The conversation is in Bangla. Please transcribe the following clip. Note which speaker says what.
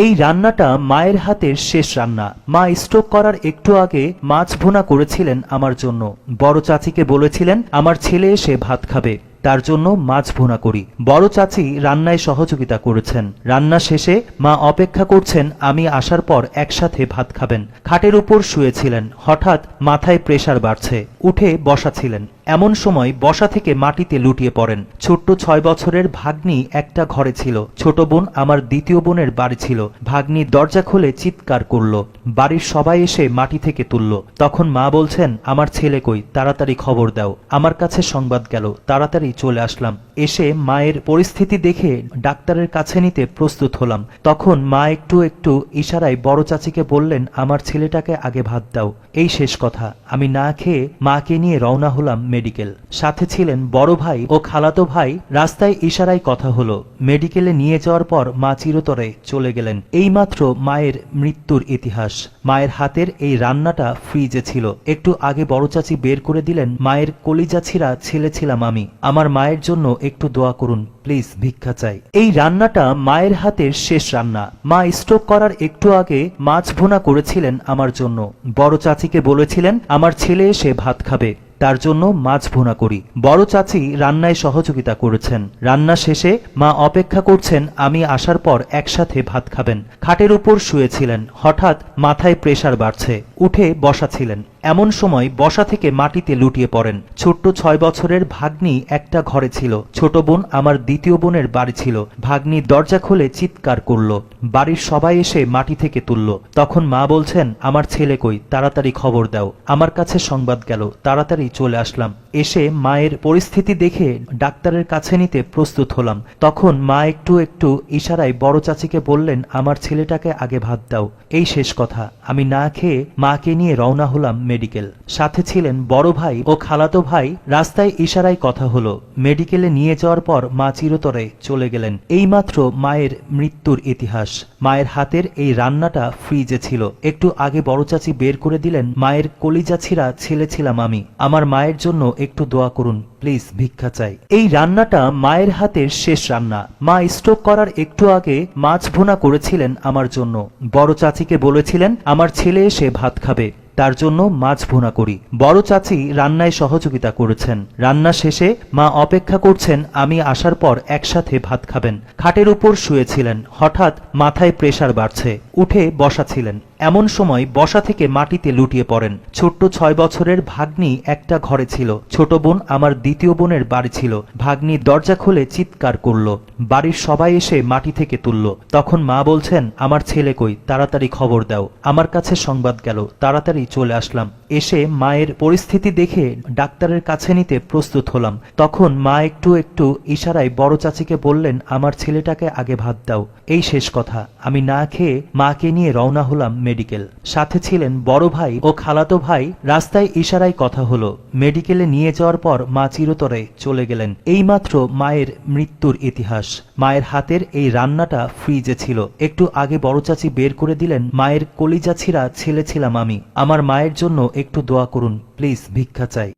Speaker 1: এই রান্নাটা মায়ের হাতের শেষ রান্না। মা স্ট্রোক করার একটু আগে মাছ ভুনা করেছিলেন আমার জন্য। বড় চাচিকে বলেছিলেন, আমার ছেলে এসে ভাত খাবে, তার জন্য মাছ ভুনা করি। বড় চাচি রান্নায় সহযোগিতা করেছেন। রান্না শেষে মা অপেক্ষা করছেন, আমি আসার পর একসাথে ভাত খাবেন। খাটের উপর শুয়েছিলেন। হঠাৎ মাথায় প্রেসার বাড়ছে। উঠে বসা ছিলেন। এমন সময় বসা থেকে মাটিতে লুটিয়ে পড়েন। ছোট্ট ছয় বছরের ভাগ্নি একটা ঘরে ছিল। ছোট বোন আমার দ্বিতীয় বোনের বাড়ি ছিল। ভাগ্নি দরজা খুলে চিৎকার করল। বাড়ির সবাই এসে মাটি থেকে তুলল। তখন মা বলছেন, আমার ছেলে কই? তাড়াতাড়ি খবর দাও। আমার কাছে সংবাদ গেল। তাড়াতাড়ি চলে আসলাম। এসে মায়ের পরিস্থিতি দেখে ডাক্তারের কাছে নিতে প্রস্তুত হলাম। তখন মা একটু একটু ইশারায় বড় চাচিকে বললেন, আমার ছেলেটাকে আগে ভাত দাও। এই শেষ কথা। আমি না খেয়ে মাকে নিয়ে রওনা হলাম মেডিকেল। সাথে ছিলেন বড় ভাই ও খালাতো ভাই। রাস্তায় ইশারায় কথা হলো। মেডিকেলে নিয়ে যাওয়ার পর মা চিরতরে চলে গেলেন। এইমাত্র মায়ের মৃত্যুর ইতিহাস। মায়ের হাতের এই রান্নাটা ফ্রিজে ছিল। একটু আগে বড় চাচি বের করে দিলেন, মায়ের কলিজা ছিঁড়া ছেলে ছিলাম আমি। আমার মায়ের জন্য একটু দোয়া করুন, প্লিজ ভিক্ষা চাই। এই রান্নাটা মায়ের হাতের শেষ রান্না। মা স্ট্রোক করার একটু আগে মাছ ভুনা করেছিলেন আমার জন্য। বড় চাচিকে বলেছিলেন, আমার ছেলে এসে ভাত খাবে। তার জন্য মাছ ভোনা করি। বড় চাচি রান্নায় সহযোগিতা করেছেন। রান্না শেষে মা অপেক্ষা করছেন আমি আসার পর একসাথে ভাত খাবেন। খাটের উপর শুয়েছিলেন। হঠাৎ মাথায় প্রেশার বাড়ছে। উঠে বসা ছিলেন। এমন সময় বসা থেকে মাটিতে লুটিয়ে পড়েন। ছোট্ট ছয় বছরের ভাগ্নি একটা ঘরে ছিল। ছোট বোন আমার দ্বিতীয় বোনের বাড়ি ছিল। ভাগ্নি দরজা খুলে চিৎকার করল। বাড়ির সবাই এসে মাটি থেকে তুলল। তখন মা বলছেন, আমার ছেলে কই? তাড়াতাড়ি খবর দাও। আমার কাছে সংবাদ গেল। তাড়াতাড়ি চলে আসলাম। এসে মায়ের পরিস্থিতি দেখে ডাক্তারের কাছে নিতে প্রস্তুত হলাম। তখন মা একটু একটু ইশারায় বড় চাচিকে বললেন, আমার ছেলেটাকে আগে ভাত দাও। এই শেষ কথা। আমি না খেয়ে মাকে নিয়ে রওনা হলাম মেডিকেল সাথে ছিলেন বড় ভাই ও খালাতো ভাই। রাস্তায় ইশারায় কথা হলো। মেডিকেলে নিয়ে যাওয়ার পর মা চিরতরে চলে গেলেন। এইমাত্র মায়ের মৃত্যুর ইতিহাস। মায়ের হাতের এই রান্নাটা ফ্রিজে ছিল। একটু আগে বড় চাচি বের করে দিলেন, মায়ের কলিজা ছিঁড়া ছেলে ছিলাম আমি। আমার মায়ের জন্য একটু দোয়া করুন প্লিজ ভিক্ষা চাই। এই রান্নাটা মায়ের হাতের শেষ রান্না। মা স্ট্রোক করার একটু আগে মাছ ভুনা করেছিলেন আমার জন্য। বড় চাচিকে বলেছিলেন, আমার ছেলে এসে ভাত খাবে। তার জন্য মাছ ভুনা করি। বড় চাচি রান্নায় সহযোগিতা করেছেন। রান্না শেষে মা অপেক্ষা করছেন, আমি আসার পর একসাথে ভাত খাবেন। খাটের উপর শুয়েছিলেন। হঠাৎ মাথায় প্রেশার বাড়ছে। উঠে বসা ছিলেন। এমন সময় বসা থেকে মাটিতে লুটিয়ে পড়েন। ছোট্ট ছয় বছরের ভাগ্নি একটা ঘরে ছিল। ছোট বোন আমার দ্বিতীয় বোনের বাড়ি ছিল। ভাগ্নি দরজা খুলে চিৎকার করল। বাড়ির সবাই এসে মাটি থেকে তুলল। তখন মা বলছেন, আমার ছেলে কই? তাড়াতাড়ি খবর দাও। আমার কাছে সংবাদ গেল। তাড়াতাড়ি চলে আসলাম। এসে মায়ের পরিস্থিতি দেখে ডাক্তারের কাছে নিতে প্রস্তুত হলাম। তখন মা একটু একটু ইশারায় বড় চাচিকে বললেন, আমার ছেলেটাকে আগে ভাত দাও। এই শেষ কথা। আমি না খেয়ে মাকে নিয়ে রওনা হলাম মেডিকেল। সাথে ছিলেন বড় ভাই ও খালাতো ভাই। রাস্তায় ইশারায় কথা হলো। মেডিকেলে নিয়ে যাওয়ার পর মা চিরতরে চলে গেলেন। এইমাত্র মায়ের মৃত্যুর ইতিহাস। মায়ের হাতের এই রান্নাটা ফ্রিজে ছিল। একটু আগে বড় চাচি বের করে দিলেন, মায়ের কলিজা ছিঁড়া ছেলে ছিলাম আমি। আমার মায়ের জন্য একটু দোয়া করুন প্লিজ ভিক্ষা চাই।